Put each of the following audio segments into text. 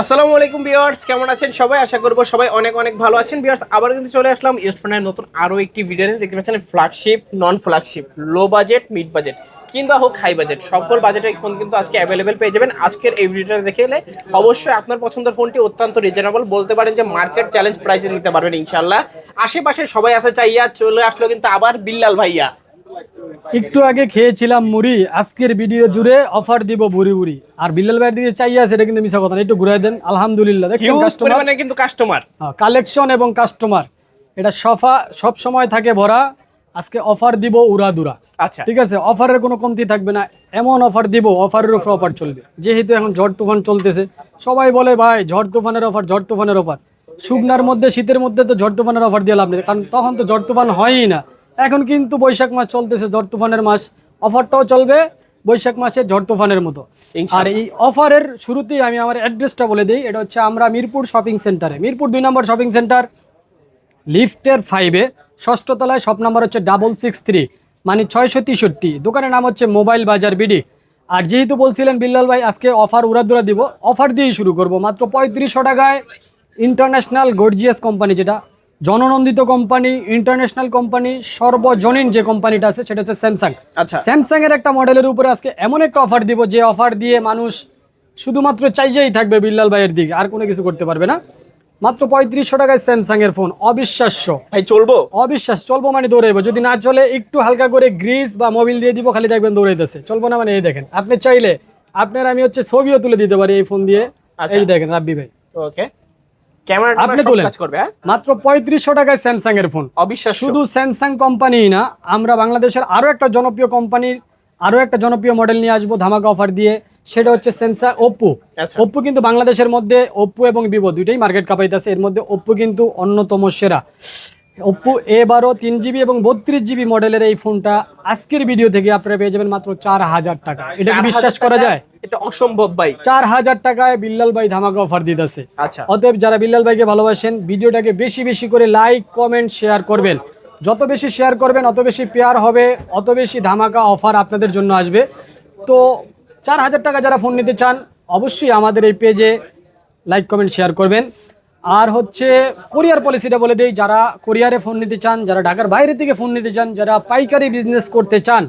আসসালামু আলাইকুম ভিউয়ার্স, কেমন আছেন সবাই? আশা করব সবাই অনেক অনেক ভালো আছেন। ভিউয়ার্স, আবার কিন্তু চলে আসলাম ইস্টফোনের নতুন আরও একটি ভিডিও দেখতে পাচ্ছেন flagship non flagship low budget mid budget কিংবা হোক হাই বাজেট সকল বাজেটের ফোন কিন্তু আজকে অ্যাভেলেবেল পেয়ে যাবেন। আজকের এই ভিডিওটা দেখে এলে অবশ্যই আপনার পছন্দের ফোনটি অত্যন্ত রিজনেবল বলতে পারেন যে মার্কেট চ্যালেঞ্জ প্রাইসে নিতে পারবেন ইনশাল্লাহ আশেপাশে সবাই আছে চাইয়া, চলে আসলো কিন্তু আবার বিল্লাল ভাইয়া। একটু আগে খেয়েছিলাম মুড়ি আজকের ভিডিও জুড়ে অফার দিব বুড়ি বুড়ি আর বিল্লাল ভাইয়ের দিকে চাইয়া সেটা কিন্তু মিশা কথা একটু ঘুরাই দেন আলহামদুলিল্লাহ। দেখছেন কাস্টমার কিন্তু কাস্টমার কালেকশন এবং কাস্টমার এটা সফা সব সময় থাকে ভরা আজকে অফার দিব উড়া দুরা আচ্ছা। ঠিক আছে অফারের কোনো কমতি থাকবে না এমন অফার দিব অফারের উপর অফার চলবে। যেহেতু এখন ঝড় তুফান চলতেছে সবাই বলে ভাই ঝড় তুফানের অফার ঝড় তুফানের অফার শুকনার মধ্যে শীতের মধ্যে তো ঝড় তুফানের অফার দিয়ে লাভ নেই কারণ তখন তো ঝড় তুফান হয়ই না। এখন কিন্তু বৈশাখ মাস চলতেছে ঝড় তুফানের মাস। অফারটাও চলবে বৈশাখ মাসে ঝড় তুফানের মতো। আর এই অফারের শুরুতেই আমি আমার অ্যাড্রেসটা বলে দিই এটা হচ্ছে আমরা মিরপুর শপিং সেন্টারে। মিরপুর দুই নম্বর শপিং সেন্টার লিফটের ফাইভে ষষ্ঠ তলায় শপ নাম্বার হচ্ছে ডাবল সিক্স থ্রি মানে ছয়শো তেষট্টি। দোকানের নাম হচ্ছে মোবাইল বাজার বিডি। আর যেহেতু বলছিলেন বিল্লাল ভাই আজকে অফার উড়াদুরা দিব অফার দিয়েই শুরু করব। মাত্র পঁয়ত্রিশশো টাকায় ইন্টারন্যাশনাল গর্জিয়াস কোম্পানি যেটা জননন্দিত কোম্পানি ইন্টারন্যাশনাল কোম্পানি সর্বজনীন যে কোম্পানিটা আছে সেটা হচ্ছে স্যামসাং আচ্ছা। স্যামসাং এর একটা মডেলের উপরে আজকে এমন একটা অফার দিব যে অফার দিয়ে মানুষ শুধুমাত্র চাইজেই থাকবে বিল্লাল ভাইয়ের দিকে আর কোনো কিছু করতে পারবে না। মাত্র পঁয়ত্রিশশো টাকায় স্যামসাং এর ফোন অবিশ্বাস্য। ভাই চলবো? অবিশ্বাস চলবো মানে দৌড়াইবো। যদি না চলে একটু হালকা করে গ্রিস বা মোবিল দিয়ে দিব খালি দেখবেন দৌড়াইতেছে। চলবো না মানে এই দেখেন আপনি চাইলে আপনার আমি হচ্ছে ছবিও তুলে দিতে পারি এই ফোন দিয়ে। আচ্ছা। এই দেখেন রাব্বি ভাই। ওকে ক্যামেরা আপনি আপনি কাজ করবে হ্যাঁ? মাত্র পঁয়ত্রিশশো টাকায় স্যামসাং এর ফোন শুধু স্যামসাং কোম্পানি না আমরা বাংলাদেশের আরও একটা জনপ্রিয় কোম্পানির আরও একটা জনপ্রিয় মডেল নিয়ে আসব ধামাকা অফার দিয়ে। সেটা হচ্ছে স্যামসাং ওপ্পো ওপ্পো কিন্তু বাংলাদেশের মধ্যে ওপ্পো এবং ভিভো দুইটাই মার্কেট কাপাইতেছে এর মধ্যে ওপ্পো কিন্তু অন্যতম সেরা। ওপ্পো এ বারো তিন জিবি এবং বত্রিশ জিবি মডেলের এই ফোনটা আজকের ভিডিও থেকে আপনারা পেয়ে যাবেন মাত্র চার হাজার টাকা। এটা কি 4,000 বিশ্বাস করা যায়? এটা অসম্ভব ভাই। চার হাজার টাকায় বিল্লাল ভাই ধামাকা অফার দিতেছে। আচ্ছা। অতএব যারা বিল্লাল ভাইকে ভালোবাসেন ভিডিওটাকে বেশি বেশি করে লাইক কমেন্ট শেয়ার করবেন। যত বেশি শেয়ার করবেন অত বেশি পেয়ার হবে অত বেশি ধামাকা অফার আপনাদের জন্য আসবে। তো চার হাজার টাকা যারা ফোন নিতে চান অবশ্যই আমাদের এই পেজে লাইক কমেন্ট শেয়ার করবেন। আর হচ্ছে কোরিয়ার পলিসিটা বলে দিই, যারা কোরিয়ারে ফোন নিতে চান, যারা ঢাকার বাইরে থেকে ফোন নিতে চান, যারা পাইকারি বিজনেস করতে চান,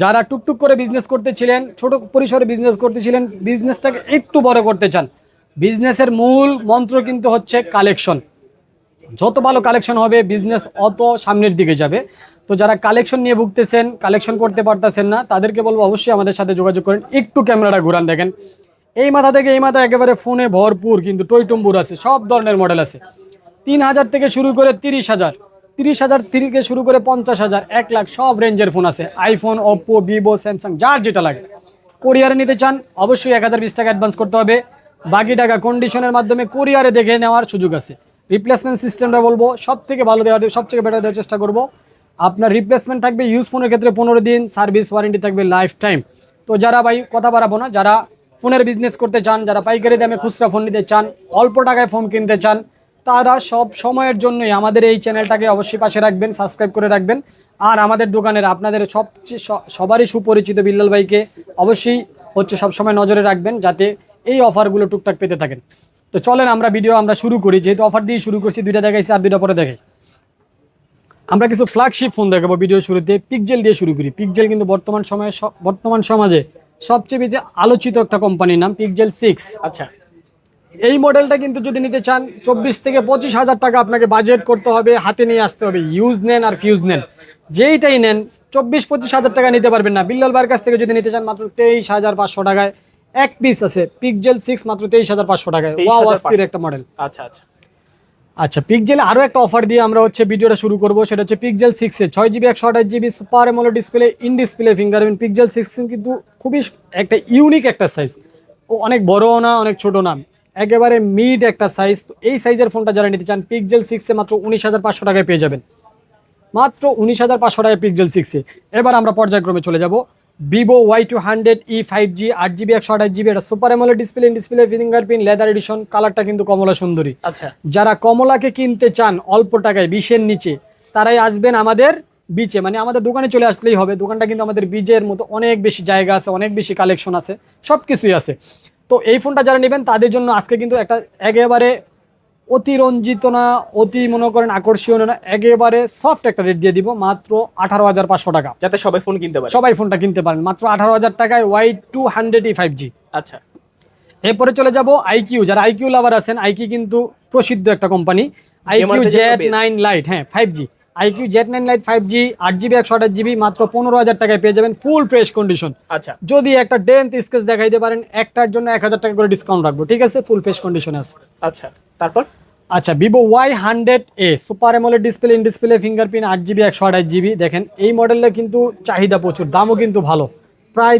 যারা টুকটুক করে বিজনেস করতেছিলেন, ছোট পরিসরে বিজনেস করতেছিলেন বিজনেসটাকে একটু বড় করতে চান বিজনেসের মূল মন্ত্র কিন্তু হচ্ছে কালেকশন যত ভালো কালেকশন হবে বিজনেস অত সামনের দিকে যাবে। তো যারা কালেকশন নিয়ে ভুগতেছেন কালেকশন করতে পারতেছেন না, তাদেরকে বলব অবশ্যই আমাদের সাথে যোগাযোগ করেন, একটু ক্যামেরাটা ঘুরান দেখেন। এই মাথা থেকে এই মাথা একেবারে ফোনে ভরপুর কিন্তু টইটম্বুর আছে, সব ধরনের মডেল আছে। তিন হাজার থেকে শুরু করে তিরিশ হাজার তিরিশ হাজার থেকে শুরু করে পঞ্চাশ হাজার, এক লাখ সব রেঞ্জের ফোন আছে। আইফোন ওপো ভিভো স্যামসাং যার যেটা লাগে। কোরিয়ারে নিতে চান, অবশ্যই এক হাজার বিশ টাকা অ্যাডভান্স করতে হবে। বাকি টাকা কন্ডিশনের মাধ্যমে কোরিয়ারে দেখে নেওয়ার সুযোগ আছে। রিপ্লেসমেন্ট সিস্টেমটা বলব সব থেকে ভালো দেওয়ার সব থেকে বেটার দেওয়ার চেষ্টা করব। আপনার রিপ্লেসমেন্ট থাকবে ইউজ ফোনের ক্ষেত্রে পনেরো দিন সার্ভিস ওয়ারেন্টি থাকবে লাইফ টাইম তো যারা ভাই, কথা বাড়াবো না, যারা ফোনের বিজনেস করতে চান, যারা পাইকারি দামে খুচরা ফোন নিতে চান, অল্প টাকায় ফোন কিনতে চান, তারা সব সময়ের জন্যই আমাদের এই চ্যানেলটাকে অবশ্যই পাশে রাখবেন সাবস্ক্রাইব করে রাখবেন। আর আমাদের দোকানের আপনাদের সবচেয়ে সবারই সুপরিচিত বিল্লাল ভাইকে অবশ্যই হচ্ছে সবসময় নজরে রাখবেন, যাতে এই অফারগুলো টুকটাক পেতে থাকেন। তো চলেন আমরা ভিডিও আমরা শুরু করি। যেহেতু অফার দিয়ে শুরু করছি, দুইটা দেখাইছি আর দুইটা পরে দেখাই। আমরা কিছু ফ্ল্যাগশিপ ফোন দেখাবো ভিডিও শুরুতে। পিকজেল দিয়ে শুরু করি। পিকজেল কিন্তু বর্তমান সময়ে বর্তমান সমাজে সবচেয়ে বেশি আলোচিত একটা কোম্পানির নাম পিকজেল সিক্স আচ্ছা। এই মডেলটা কিন্তু যদি নিতে চান চব্বিশ থেকে পঁচিশ হাজার টাকা আপনাকে বাজেট করতে হবে হাতে নিয়ে আসতে হবে। ইউজ নেন আর ফিউজ নেন। যেইটাই নেন চব্বিশ পঁচিশ হাজার টাকা নিতে পারবেন না। বিল্লাল বার কাছ থেকে যদি নিতে চান মাত্র তেইশ হাজার পাঁচশো টাকায়। এক পিস আছে পিকজেল সিক্স মাত্র তেইশ হাজার পাঁচশো টাকায়। ওয়াও অস্থির একটা মডেল আচ্ছা আচ্ছা। আচ্ছা পিকজেল আরও একটা অফার দিয়ে আমরা হচ্ছে ভিডিওটা শুরু করব। সেটা হচ্ছে পিকজেল সিক্সে ছয় জিবি একশো আঠাশ GB super AMOLED display in display fingerprint Pixel six কিন্তু খুবই একটা ইউনিক একটা সাইজ ও অনেক বড়ও না, অনেক ছোটো না। একেবারে মিড একটা সাইজ তো এই সাইজের ফোনটা যারা নিতে চান পিকজেল সিক্সে মাত্র উনিশ হাজার পাঁচশো টাকায় পেয়ে যাবেন। মাত্র উনিশ হাজার পাঁচশো টাকায় পিকজেল সিক্সে এবার আমরা পর্যায়ক্রমে চলে যাব। Vivo Y two hundred E five G আট জিবি একশো আঠাশ জিবি এটা super AMOLED display display fingerprint leather edition কালারটা কিন্তু কমলা সুন্দরী। আচ্ছা। যারা কমলাকে কিনতে চান অল্প টাকায় বিশের নিচে তারাই আসবেন আমাদের বিচে মানে আমাদের দোকানে চলে আসলেই হবে। দোকানটা কিন্তু আমাদের বিচের মতো অনেক বেশি জায়গা আছে অনেক বেশি কালেকশন আছে সব কিছুই আছে। তো এই ফোনটা যারা নেবেন তাদের জন্য আজকে কিন্তু একটা একেবারে অতিরঞ্জিত না অতি মনে করেন আকর্ষণীয় না একেবারে সফট একটা রেট দিয়ে দিব মাত্র আঠারো হাজার পাঁচশো টাকা। যাতে সবাই ফোন কিনতে পারে। সবাই ফোনটা কিনতে পারেন মাত্র আঠারো হাজার টাকায় Y two hundred E five G আচ্ছা। এরপরে চলে যাব আইকিউ যারা আইকিউ লাভার আছেন আইকিউ কিন্তু প্রসিদ্ধ একটা company iQOO Z nine lite হ্যাঁ five G iQOO Z nine lite five G আট জিবি একশো আঠাশ জিবি মাত্র পনেরো হাজার টাকায় পেয়ে যাবেন ফুল ফ্রেশ কন্ডিশন আচ্ছা। যদি একটা ডেন্থ স্কেচ দেখাইতে পারেন একটার জন্য এক হাজার টাকা করে ডিসকাউন্ট রাখব ঠিক আছে? ফুল ফ্রেশ কন্ডিশন আছে। আচ্ছা তারপর? আচ্ছা Vivo Y hundred A super AMOLED display in display fingerprint আট জিবি একশো আঠাশ জিবি। দেখেন এই মডেলটা কিন্তু চাহিদা প্রচুর দামও কিন্তু ভালো। প্রায়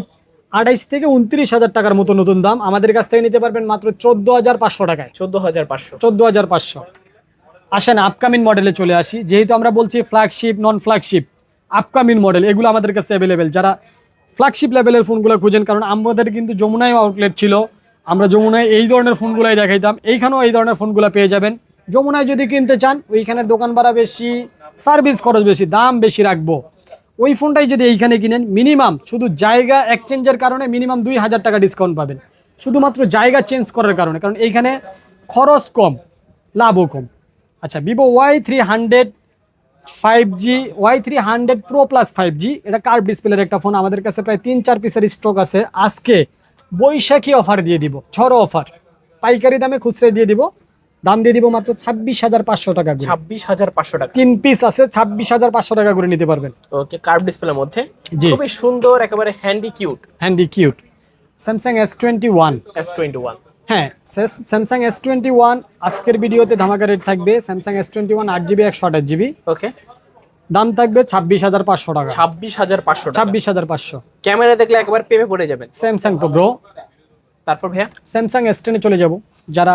আঠাইশ থেকে উনত্রিশ হাজার টাকার মতো নতুন দাম। আমাদের কাছ থেকে নিতে পারবেন মাত্র চোদ্দ হাজার পাঁচশো টাকায়। চোদ্দ হাজার পাঁচশো। চোদ্দ হাজার পাঁচশো। আসেন আপকামিং মডেলে চলে আসি। যেহেতু আমরা বলছি flagship non flagship upcoming model এগুলো আমাদের কাছে অ্যাভেলেবেল যারা ফ্ল্যাগশিপ লেভেলের ফোনগুলো খুঁজেন, কারণ আমাদের কিন্তু যমুনায় আউটলেট ছিল, আমরা যমুনায় এই ধরনের ফোনগুলাই দেখাইতাম। এইখানেও এই ধরনের ফোনগুলো পেয়ে যাবেন। যমুনায় যদি কিনতে চান ওইখানের দোকান ভাড়া বেশি সার্ভিস খরচ বেশি, দাম বেশি রাখব। ওই ফোনটাই যদি এইখানে কিনেন মিনিমাম শুধু জায়গা এক্সচেঞ্জের কারণে মিনিমাম দুই হাজার টাকা ডিসকাউন্ট পাবেন। শুধুমাত্র জায়গা চেঞ্জ করার কারণে, কারণ এইখানে খরচ কম, লাভও কম। আচ্ছা Vivo Y three hundred five G Y three hundred pro plus five G এটা কার্ভ ডিসপ্লের একটা ফোন আমাদের কাছে প্রায় তিন চার পিসের স্টক আছে। আজকে বৈশাখী অফার দিয়ে দিব ছড়ো অফার পাইকারি দামে খুচরা দিয়ে দিব দাম দিয়ে দিব মাত্র ছাব্বিশ হাজার পাঁচশো টাকা ছাব্বিশ হাজার পাঁচশো টাকা। তিন পিস আছে ছাব্বিশ হাজার পাঁচশো টাকা করে নিতে পারবেন। ওকে কার্ভ ডিসপ্লের মধ্যে। জি। খুবই সুন্দর একেবারে handy cute handy cute Samsung S twenty one S twenty one হ্যাঁ স্যামসাং এস টোয়েন্টি ওয়ান আজকের ভিডিওতে ধামাকা রেট থাকবে স্যামসাং এস টোয়েন্টি ওয়ান আট জিবি একশো আঠাশ জিবি ওকে দাম থাকবে ছাব্বিশ হাজার পাঁচশো টাকা। ছাব্বিশ হাজার পাঁচশো ছাব্বিশ হাজার পাঁচশো। ক্যামেরা দেখলে একবার প্রেমে পড়ে যাবেন। স্যামসাং তো ব্রো তারপর ভাইয়া? স্যামসাং এস টেনে চলে যাব। যারা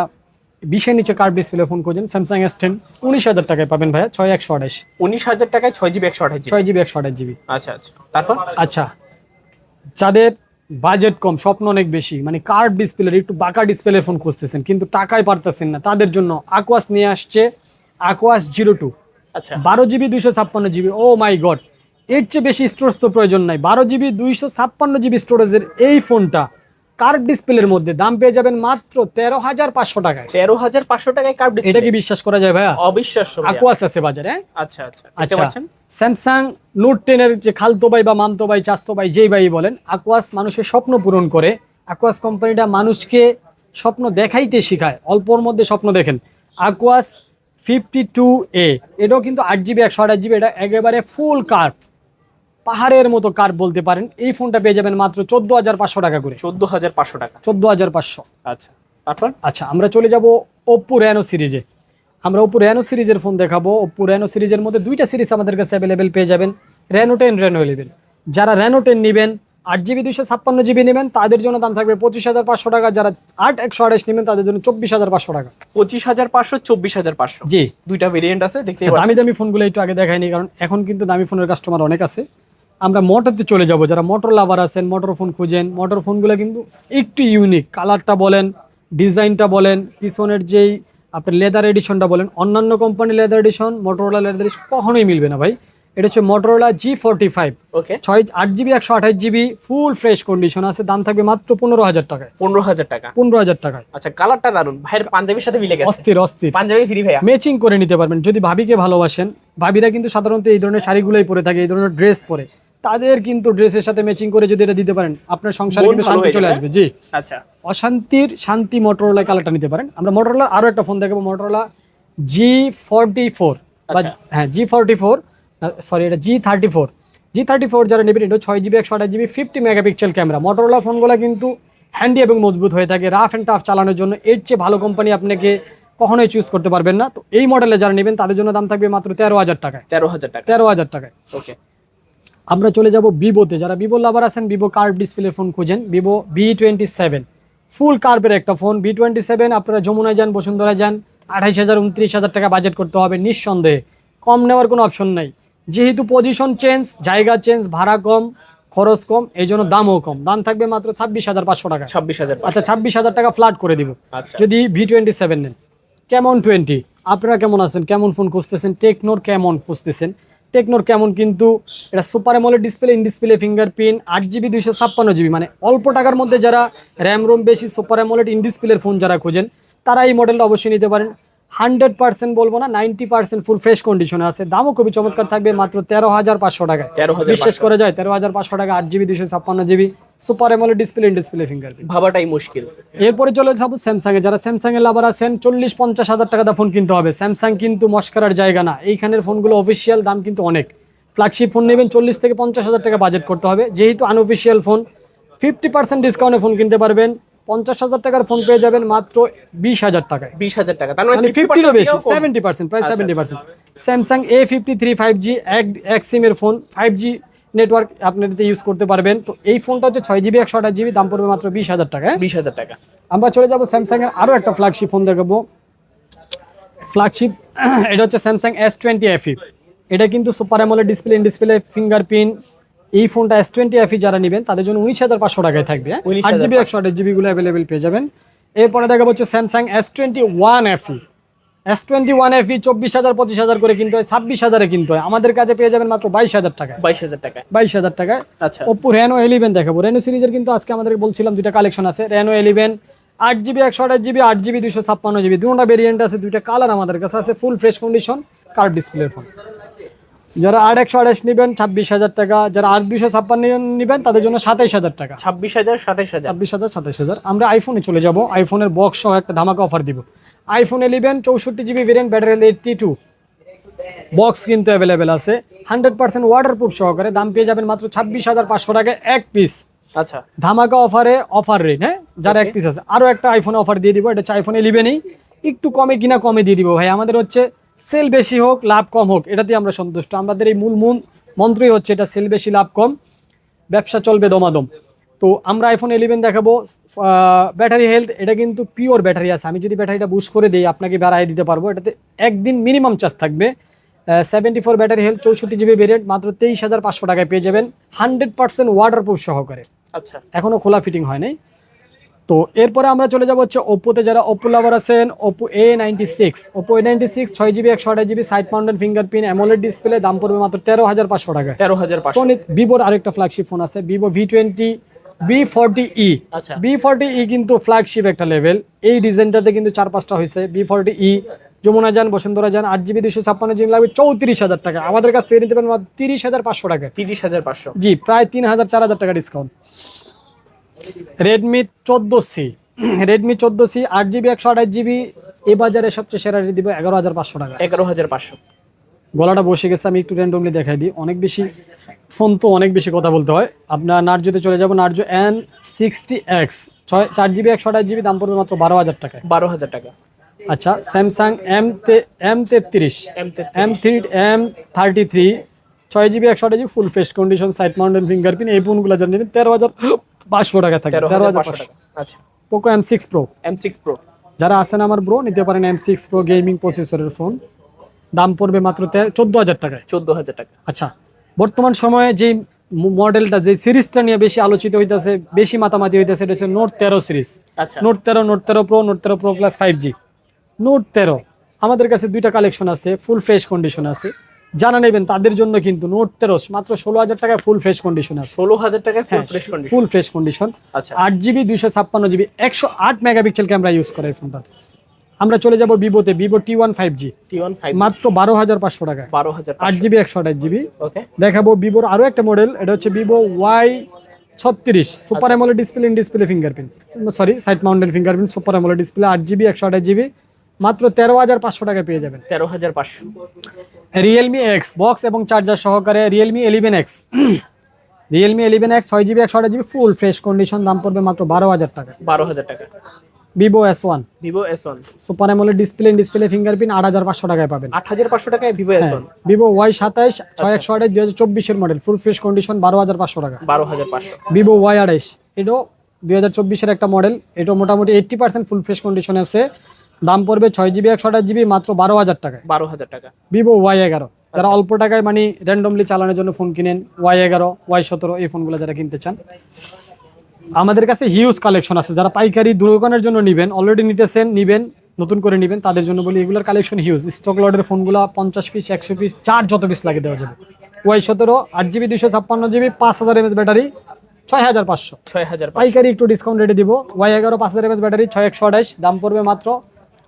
বিশের নিচে কার্ড ডিসপ্লে ফোন করছেন স্যামসাং এস টেন উনিশ হাজার টাকায় পাবেন ভাইয়া ছয় একশো আঠাশ। উনিশ হাজার টাকায় ছয় জিবি একশো আঠাশ ছয় জিবি একশো আঠাশ জিবি আচ্ছা আচ্ছা। তারপর? আচ্ছা যাদের বাজেট কম স্বপ্ন অনেক বেশি। মানে কার্ড ডিসপ্লের একটু বাঁকা ডিসপ্লে ফোন খুঁজতেছেন কিন্তু টাকায় পারতেছেন না। তাদের জন্য আকোয়াস নিয়ে আসছে আকোয়াস জিরো টু আচ্ছা। বারো জিবি দুইশো ছাপ্পান্ন জিবি। ও মাই গড এর চেয়ে বেশি স্টোরেজ তো প্রয়োজন নাই। বারো জিবি দুইশো ছাপ্পান্ন জিবি স্টোরেজের এই ফোনটা কার্ড ডিসপ্লের মধ্যে দাম পেয়ে যাবেন মাত্র তেরো হাজার পাঁচশো টাকায়। তেরো হাজার পাঁচশো টাকায় কার্ভ ডিসপ্লে? এটা কি বিশ্বাস করা যায় ভাইয়া? অবিশ্বাস্য ভাইয়া। আকোয়াস আছে বাজারে হ্যাঁ? আচ্ছা আচ্ছা আচ্ছা স্যামসাং নোট টেনের যে খালতো ভাই বা মামতো ভাই চাস্তো ভাই যেই ভাই বলেন আকোয়াস মানুষের স্বপ্ন পূরণ করে। আকোয়াস কোম্পানিটা মানুষকে স্বপ্ন দেখাইতে শেখায় অল্পর মধ্যে স্বপ্ন দেখেন। আকোয়াস ফিফটি টু এ এটাও কিন্তু আট জিবি একশো আট জিবি এটা একেবারে ফুল কার্ভ পাহাড়ের মতো কার্ভ বলতে পারেন? এই ফোনটা পেয়ে যাবেন মাত্র চোদ্দ হাজার পাঁচশো টাকা করে। চোদ্দ হাজার পাঁচশো টাকা। চোদ্দ হাজার পাঁচশো। আচ্ছা তারপর? আচ্ছা আমরা চলে যাব ওপ্পো র্যানো সিরিজে আমরা ওপ্পো র্যানো সিরিজের ফোন দেখাবো। ওপ্পো র্যানো সিরিজের মধ্যে দুইটা সিরিজ আমাদের কাছে অ্যাভেলেবেল পেয়ে যাবেন। র্যানো টেন র্যানো ইলেভেন যারা র্যানো টেন নেবেন আট জিবি দুইশো ছাপ্পান্ন জিবি নেবেন তাদের জন্য দাম থাকবে পঁচিশ হাজার পাঁচশো টাকা। যারা আট একশো আঠাশ নেবেন তাদের জন্য চব্বিশ হাজার পাঁচশো টাকা। পঁচিশ হাজার পাঁচশো চব্বিশ হাজার পাঁচশো। জি। দুইটা ভেরিয়েন্ট আছে দেখতে আচ্ছা, দামি দামি ফোনগুলো একটু আগে দেখায়নি কারণ এখন কিন্তু দামি ফোনের কাস্টমার অনেক আছে। আমরা মোটরতে চলে যাব। যারা মোটর লাভার আছেন মোটর ফোন খুঁজেন মোটর ফোনগুলো কিন্তু একটু ইউনিক কালারটা বলেন ডিজাইনটা বলেন পিছনের যেই আপনার লেদার এডিশনটা বলেন অন্যান্য company leather edition Motorola leather edition কখনোই মিলবে না ভাই। এটা হচ্ছে Motorola G forty five okay ছয় আট জিবি একশো আঠাশ জিবি ফুল ফ্রেশ কন্ডিশন আছে। দাম থাকবে মাত্র পনেরো হাজার টাকায়। পনেরো হাজার টাকা। পনেরো হাজার টাকায়। আচ্ছা কালারটা দারুণ ভাইয়ের পাঞ্জাবির সাথে মিলে গেছে। অস্থির অস্থির। পাঞ্জাবি ফ্রি ভাইয়া। ম্যাচিং করে নিতে পারবেন। যদি ভাবিকে ভালোবাসেন ভাবিরা কিন্তু সাধারণত এই ধরনের শাড়িগুলোই পরে থাকে এই ধরনের ড্রেস পরে। তাদের কিন্তু ড্রেসের সাথে ম্যাচিং করে যদি এটা দিতে পারেন আপনার সংসারে কিন্তু শান্তি চলে আসবে জি। আচ্ছা। অশান্তির শান্তি মোটরোলা কালারটা নিতে পারেন। আমরা মোটরোলা আরও একটা ফোন দেখাবো মোটরোলা জি ফোরটি ফোর বা। হ্যাঁ জি ফোরটি ফোর সরি এটা G thirty four G thirty four যারা নেবেন এটা ছয় জিবি একশো আঠাশ GB fifty megapixel camera Motorola ফোনগুলো কিন্তু হ্যান্ডি এবং মজবুত হয়ে থাকে রাফ অ্যান্ড টাফ চালানোর জন্য। এর চেয়ে ভালো কোম্পানি আপনাকে কখনোই চুজ করতে পারবেন না। তো এই মডেলে যারা নেবেন তাদের জন্য দাম থাকবে মাত্র তেরো হাজার টাকায়। তেরো হাজার টাকা। তেরো হাজার টাকায়। ওকে আমরা চলে যাব ভিভোতে। যারা ভিভো লাভার আছেন ভিভো কার্ভ ডিসপ্লে ফোন খুঁজেন। Vivo V twenty seven full কার্ভের একটা ফোন ভি টোয়েন্টি সেভেন আপনারা যমুনায় যান বসুন্ধরা যান আঠাইশ হাজার উনত্রিশ হাজার টাকা বাজেট করতে হবে নিঃসন্দেহে। কম নেওয়ার কোনো অপশন নাই। যেহেতু পজিশন চেঞ্জ জায়গা চেঞ্জ ভাড়া কম খরচ কম এই জন্য দামও কম। দাম থাকবে মাত্র ছাব্বিশ হাজার পাঁচশো টাকা। ছাব্বিশ হাজার আচ্ছা ছাব্বিশ হাজার টাকা ফ্ল্যাট করে দিব। আচ্ছা। যদি ভি টোয়েন্টি সেভেন নেন। কেমন টোয়েন্টি আপনারা কেমন আছেন? কেমন ফোন খুঁজতেছেন? টেকনোর কেমন খুঁজতেছেন? টেকনোর কেমন কিন্তু এটা super AMOLED display in display fingerprint আট জিবি দুইশো ছাপ্পান্ন জিবি। মানে অল্প টাকার মধ্যে যারা র্যাম রোম বেশি সুপার অ্যামোলেড ইন ডিসপ্লের ফোন যারা খোঁজেন তারা এই মডেলটা অবশ্যই নিতে পারেন। হান্ড্রেড পার্সেন্ট বলব না নাইনটি পার্সেন্ট ফুল ফ্রেশ কন্ডিশনে আছে। দামও খুবই চমৎকার থাকবে মাত্র তেরো হাজার পাঁচশো টাকা তেরো হাজার বিশ্বাস করা যায় তেরো হাজার পাঁচশো টাকা আট জিবি দুশো ছাপ্পান্ন GB. Super AMOLED display in display fingerprint ভাবাটাই মুশকিল। এরপরে চলে যাব স্যামসাং এ। যারা স্যামসাং এর লাভার আছেন চল্লিশ পঞ্চাশ হাজার টাকা দা ফোন কিনতে হবে। স্যামসাং কিন্তু মস্কারার জায়গা না। এইখানের ফোনগুলো অফিসিয়াল দাম কিন্তু অনেক। ফ্ল্যাগশিপ ফোন নেবেন চল্লিশ থেকে পঞ্চাশ হাজার টাকা বাজেট করতে হবে। যেহেতু আনঅফিসিয়াল ফোন ফিফটি পার্সেন্ট ডিসকাউন্টে ফোন কিনতে পারবেন। পঞ্চাশ হাজার টাকার ফোন পেয়ে যাবেন মাত্র বিশ হাজার টাকায় বিশ হাজার টাকা। তার মানে মানে 50% ফিফটিরও বেশি সেভেন্টি পার্সেন্ট প্রায় seventy percent Samsung A fifty three five G এক এক সিমের ফোন ফাইভ জি নেটওয়ার্ক আপনি এটাতে ইউজ করতে পারবেন। তো এই ফোনটা হচ্ছে ছয় জিবি একশো আঠাশ জিবি দাম পড়বে মাত্র বিশ হাজার টাকা? বিশ হাজার টাকা। আমরা চলে যাব স্যামসাং এর আরও একটা ফ্ল্যাগশিপ ফোন দেখাবো। ফ্ল্যাগশিপ এটা হচ্ছে স্যামসাং এস টোয়েন্টি এফি এটা কিন্তু super AMOLED display in display fingerprint এই ফোনটা এস টোয়েন্টি এফি যারা নেবেন তাদের জন্য উনিশ হাজার পাঁচশো টাকায় থাকবে? 19,500 আট জিবি একশো আঠাশ জিবিগুলো অ্যাভেলেবেল পেয়ে যাবেন। এরপরে দেখাবো হচ্ছে Samsung S twenty one FE S twenty one FE চব্বিশ হাজার পঁচিশ হাজার করে কিনতে হয় ছাব্বিশ হাজারে কিনতে হয়। আমাদের কাছে পেয়ে যাবেন মাত্র বাইশ হাজার টাকা বাইশ হাজার টাকা বাইশ হাজার টাকায়। আচ্ছা। ওপো রেনো ইলেভেন দেখাবো। রেনো সিরিজের কিন্তু আজকে আমাদের বলছিলাম দুইটা কালেকশন আছে। রেনো ইলেভেন আট জিবি একশো আঠাশ জিবি আট জিবি দুশো ছাপ্পান্ন জিবি দুটা ভেরিয়েন্ট আছে দুইটা কালার আমাদের কাছে আছে full fresh condition curved display phone যারা আট একশো আঠাশ নেবেন ছাব্বিশ হাজার টাকা। যারা আট দুশো ছাপ্পান্ন নেবেন তাদের জন্য সাতাইশ হাজার টাকা। ছাব্বিশ হাজার সাতাইশ হাজার। ছাব্বিশ হাজার সাতাইশ হাজার। আমরা আইফোনে চলে যাব। আইফোনের বক্স সহ একটা ধামাকা অফার দিব। আইফোন ইলেভেন চৌষট্টি GB variant battery eighty two box কিন্তু অ্যাভেলেবেল আছে। হান্ড্রেড পার্সেন্ট ওয়াটারপ্রুফ সহকারে। দাম পেয়ে যাবেন মাত্র ছাব্বিশ হাজার পাঁচশো টাকা এক পিস আচ্ছা। ধামাকা অফারে অফার রেট হ্যাঁ? যার এক পিস আছে আরও একটা আইফোন অফার দিয়ে দিব। এটা হচ্ছে আইফোন ইলেভেনই একটু কমে কিনা কমে দিয়ে দিব ভাই। আমাদের হচ্ছে সেল বেশি হোক লাভ কম হোক এটাতেই আমরা সন্তুষ্ট। আমাদের এই মূল মূল মন্ত্রই হচ্ছে এটা সেল বেশি লাভ কম ব্যবসা চলবে দমাদম। তো আমরা আইফোন ইলেভেন দেখাবো ব্যাটারি হেলথ এটা কিন্তু পিওর ব্যাটারি আছে। আমি যদি ব্যাটারিটা বুশ করে দিই আপনাকে বাড়াই দিতে পারব। এটাতে একদিন মিনিমাম চার্জ থাকবে। সেভেন্টি ফোর ব্যাটারি হেলথ চৌষট্টি জিবি ভেরিয়েন্ট মাত্র তেইশ হাজার পাঁচশো টাকায় পেয়ে যাবেন। হান্ড্রেড পার্সেন্ট ওয়াটারপ্রুফ সহকারে। আচ্ছা। এখনও খোলা ফিটিং হয় নাই। তো এরপরে আমরা চলে যাব হচ্ছে ওপোতে যারা ওপ্পো লাভার আছেন Oppo A ninety six Oppo A ninety six ছয় জিবি একশো আঠাশ GB side mounted fingerprint AMOLED display দাম পড়বে মাত্র তেরো হাজার পাঁচশো টাকা তেরো হাজার সোনি ভিভোর আরেকটা ফ্ল্যাগশিপ ফোন আছে Vivo V twenty V forty E আচ্ছা। বি ফর্টি ই কিন্তু ফ্ল্যাগশিপ একটা লেভেল এই ডিজাইনটাতে কিন্তু চার পাঁচটা হয়েছে বি ফর্টি ই যমুনা যান বসুন্ধরা যান আট জিবি দুশো ছাপ্পান্ন জিবি লাগবে চৌত্রিশ হাজার টাকা। আমাদের কাছ থেকে নিতে পারেন তিরিশ হাজার পাঁচশো টাকা তিরিশ হাজার পাঁচশো। জি প্রায় তিন হাজার চার হাজার টাকা ডিসকাউন্ট রেডমি চোদ্দ সি রেডমি চোদ্দ সি আট জিবি একশো আঠাশ জিবি এ বাজারে সবচেয়ে সেরা রেট দিব এগারো হাজার পাঁচশো টাকা। এগারো হাজার পাঁচশো। গলাটা বসে গেছে আমি একটু র্যান্ডমলি দেখাই দিই। অনেক বেশি ফোন তো অনেক বেশি কথা বলতে হয়। আপনার নার্জোতে চলে যাব নার্জো এন সিক্সটি এক্স ছয় চার জিবি একশো আঠাশ জিবি দাম পড়বে মাত্র বারো হাজার টাকা বারো হাজার টাকা। আচ্ছা স্যামসাং এম তে এম তেত্রিশ M three M thirty three ছয় জিবি একশো আঠাশ GB full fresh condition side mounted fingerprint এই ফোনগুলো নেবেন তেরো হাজার পাঁচশো টাকা থাকে তেরো হাজার পাঁচশো আচ্ছা। Poco M six pro M six pro যারা আছেন আমার ব্রো নিতে পারেন এম সিক্স প্রো গেমিং প্রসেসরের ফোন দাম পড়বে মাত্র চোদ্দ হাজার টাকায়। চোদ্দ হাজার টাকা। আচ্ছা বর্তমান সময়ে যে মডেলটা যে সিরিজটা নিয়ে বেশি আলোচিত হইতেছে বেশি মাতামাতি হইতেছে এটা হচ্ছে নোট তেরো সিরিজ আচ্ছা। নোট তেরো নোট তেরো প্রো নোট তেরো pro plus five G Note তেরো আমাদের কাছে দুইটা কালেকশন আছে ফুল ফ্রেশ কন্ডিশন আছে। জানা নেবেন তাদের জন্য কিন্তু নোট তেরো মাত্র ষোলো হাজার টাকায় ফুল ফ্রেশ কন্ডিশন আছে। ষোলো হাজার টাকায় full fresh condition full fresh condition আচ্ছা। আট জিবি দুইশো ছাপ্পান্ন জিবি একশো আট মেগাপিক্সেল ক্যামেরা ইউজ করে এই ফোনটাতে আমরা চলে যাব ভিভোতে Vivo T one five G T one five মাত্র বারো হাজার পাঁচশো টাকা বারো হাজার আট জিবি একশো আঠাশ জিবি ওকে দেখাবো ভিভোর আরও একটা মডেল এটা হচ্ছে ভিভো ওয়াই ছত্রিশ super AMOLED display in display fingerprint sorry side mounted fingerprint super AMOLED display আট জিবি একশো আঠাশ জিবি মাত্র তেরো হাজার পাঁচশো টাকায় পেয়ে যাবেন। তেরো হাজার পাঁচশো। রিয়েলমি এক্স বক্স এবং চার্জার সহকারে Realme eleven X Realme eleven X ছয় জিবি একশো আট জিবি ফুল ফ্রেশ কন্ডিশন দাম পড়বে মাত্র বারো হাজার টাকা। বারো হাজার টাকা। Vivo S one Vivo S one super AMOLED display display fingerprint আট হাজার পাঁচশো টাকায় পাবেন। আট হাজার পাঁচশো টাকায় Vivo S one Vivo Y সাতাইশ ছয় একশো আঠাশ দুই হাজার চব্বিশের মডেল ফুল ফ্রেশ কন্ডিশন বারো হাজার পাঁচশো টাকা। বারো হাজার পাঁচশো। ভিভো ওয়াই আড়াইশ এটাও দুই হাজার চব্বিশের একটা মডেল এটা মোটামুটি এইট্টি পার্সেন্ট ফুল ফ্রেশ কন্ডিশনে আছে। দাম পড়বে ছয় জিবি একশো আঠাশ জিবি মাত্র বারো হাজার টাকায়। বারো হাজার টাকা। ভিভো ওয়াই এগারো। যারা অল্প টাকায় মানে র্যান্ডমলি চালানোর জন্য ফোন কিনেন ওয়াই এগারো ওয়াই সতেরো এই ফোনগুলো যারা কিনতে চান। আমাদের কাছে হিউজ কালেকশন আছে। যারা পাইকারি দোকানের জন্য নিবেন অলরেডি নিতেছেন নিবেন নতুন করে নেবেন তাদের জন্য বলি এগুলোর কালেকশন হিউজ স্টক লটের ফোনগুলো পঞ্চাশ পিস একশো পিস চার যত পিস লাগে দেওয়া যাবে। ওয়াই সতেরো আট জিবি দুশো ছাপ্পান্ন জিবি পাঁচ হাজার এমএস ব্যাটারি ছয় হাজার পাঁচশো। ছয় হাজার পাইকারি একটু ডিসকাউন্ট রেটে দিব। ওয়াই এগারো পাঁচ হাজার এমএস ব্যাটারি ছয় একশো আঠাশ দাম পড়বে মাত্র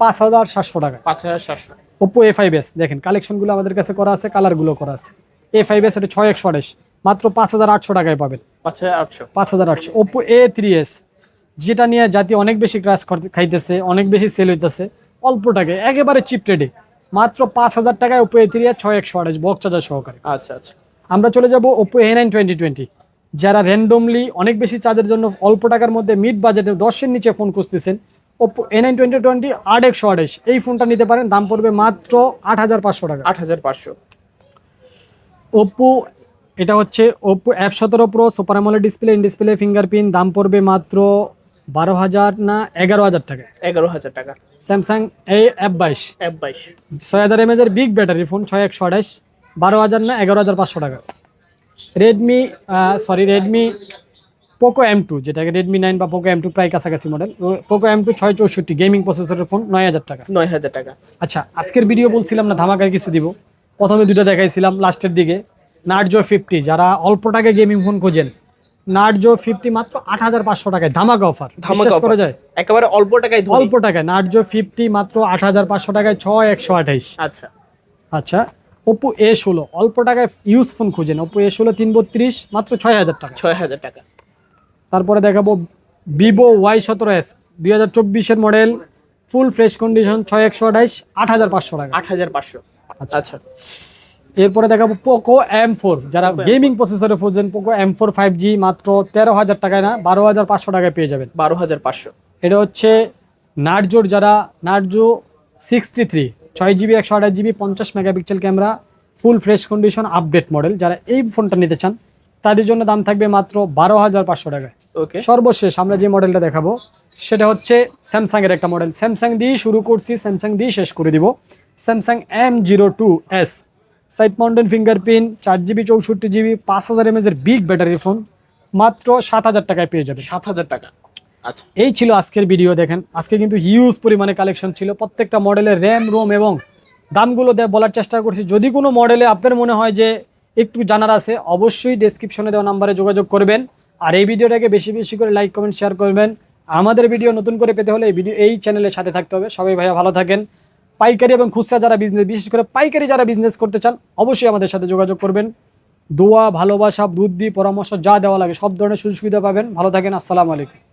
পাঁচ হাজার সাতশো টাকা। পাঁচ হাজার সাতশো। ওপো এ ফাইভ এস দেখেন কালেকশনগুলো আমাদের কাছে করা আছে কালারগুলো করা আছে। এ ফাইভ এস এটা ছয় একশো আঠাশ মাত্র পাঁচ হাজার আটশো টাকায় পাবেন। পাঁচ হাজার আটশো। পাঁচ হাজার আটশো। ওপো এ থ্রি এস যেটা নিয়ে জাতি অনেক বেশি ক্রাশ খাইতেছে অনেক বেশি সেল হইতেছে অল্প টাকায় একেবারে চিপ রেটে মাত্র পাঁচ হাজার টাকায় ওপো এ থ্রি এস ছয় একশো আঠাশ বক্স চার্জার সহকারে। আচ্ছা আচ্ছা। আমরা চলে যাব Oppo A nine twenty twenty যারা র্যান্ডমলি অনেক বেশি চার্জের জন্য অল্প টাকার মধ্যে মিড বাজেটে দশের নিচে ফোন খুঁজতেছেন Oppo A nine twenty twenty আট একশো আঠাশ এই ফোনটা নিতে পারেন দাম পড়বে মাত্র আট হাজার পাঁচশো টাকা। আট হাজার পাঁচশো। ওপো এটা হচ্ছে ওপো এফ সতেরো pro super AMOLED display in display fingerprint দাম পড়বে মাত্র বারো হাজার না এগারো হাজার টাকা। এগারো হাজার টাকা। স্যামসাং এ এফ বাইশ। এফ বাইশ। ছয় হাজার এমএজের বিগ ব্যাটারি ফোন ছয় একশো আঠাশ বারো হাজার না এগারো হাজার পাঁচশো টাকা। Redmi sorry Redmi Poco M two যেটাকে রেডমি নাইন বা পোকো এম টু প্রায় কাছাকাছি মডেল পোকো এম টু ছয় চৌষট্টি গেমিং প্রসেসরের ফোন নয় হাজার টাকা। নয় হাজার টাকা। আচ্ছা আজকের ভিডিও বলছিলাম না ধামাকায় কিছু দিব। প্রথমে দুটো দেখাইছিলাম লাস্টের দিকে। নার্জো ফিফটি যারা অল্প টাকায় গেমিং ফোন খোঁজেন নার্জো ফিফটি মাত্র আট হাজার পাঁচশো টাকায় ধামাকা অফার ধামাকা করা যায়? একেবারে অল্প টাকায় অল্প টাকায় নার্জো ফিফটি মাত্র আট হাজার পাঁচশো টাকায় ছয় একশো আঠাইশ। আচ্ছা। আচ্ছা ওপো এ ষোলো অল্প টাকায় ইউজ ফোন খুঁজেন। ওপো এ ষোলো তিন বত্রিশ মাত্র ছয় হাজার টাকা। ছয় হাজার টাকা। তারপরে দেখাবো ভিভো ওয়াই সতেরো এস দুই হাজার চব্বিশের মডেল ফুল ফ্রেশ কন্ডিশন ছয় একশো আঠাইশ আট হাজার পাঁচশো টাকা। আট হাজার পাঁচশো। আচ্ছা। আচ্ছা। এরপরে দেখাবো পোকো এম ফোর যারা গেমিং প্রসেসরে খুঁজছেন Poco M four five G মাত্র তেরো হাজার টাকায় না বারো হাজার পাঁচশো টাকায় পেয়ে যাবেন। বারো হাজার পাঁচশো। এটা হচ্ছে নার্জোর যারা নার্জো সিক্সটি থ্রি ছয় জিবি একশো আঠাশ জিবি পঞ্চাশ megapixel camera full fresh condition update model যারা এই ফোনটা নিতে চান তাদের জন্য দাম থাকবে মাত্র বারো হাজার পাঁচশো টাকায়। ওকে সর্বশেষ আমরা যে মডেলটা দেখাবো সেটা হচ্ছে স্যামসাংয়ের একটা মডেল স্যামসাং দিয়ে শুরু করছি স্যামসাং দিয়ে শেষ করে দিব। Samsung M zero two S side mountain fingerprint চার জিবি চৌষট্টি জিবি পাঁচ হাজার এমএজের বিগ ব্যাটারি ফোন মাত্র সাত হাজার টাকায় পেয়ে যাবে। সাত হাজার টাকা। আচ্ছা। এই ছিল আজকের ভিডিও দেখেন। আজকে কিন্তু হিউজ পরিমাণে কালেকশন ছিল। প্রত্যেকটা মডেলের র্যাম রোম এবং দামগুলো দেয় বলার চেষ্টা করছি। যদি কোনো মডেলে আপনার মনে হয় যে একটু জানার আছে অবশ্যই ডেসক্রিপশনে দেওয়া নাম্বারে যোগাযোগ করবেন। আর এই ভিডিওটাকে বেশি বেশি করে লাইক কমেন্ট শেয়ার করবেন। আমাদের ভিডিও নতুন করে পেতে হলে এই ভিডিও এই চ্যানেলের সাথে থাকতে হবে। সবাই ভাইয়া ভালো থাকেন। পাইকারি এবং খুচরা যারা বিজনেস বিশেষ করে পাইকারি যারা বিজনেস করতে চান, অবশ্যই আমাদের সাথে যোগাযোগ করবেন। দোয়া, ভালোবাসা, বুদ্ধি, পরামর্শ যা দেওয়া লাগে, সব ধরনের সুযোগ সুবিধা পাবেন। ভালো থাকেন, আসসালামু আলাইকুম।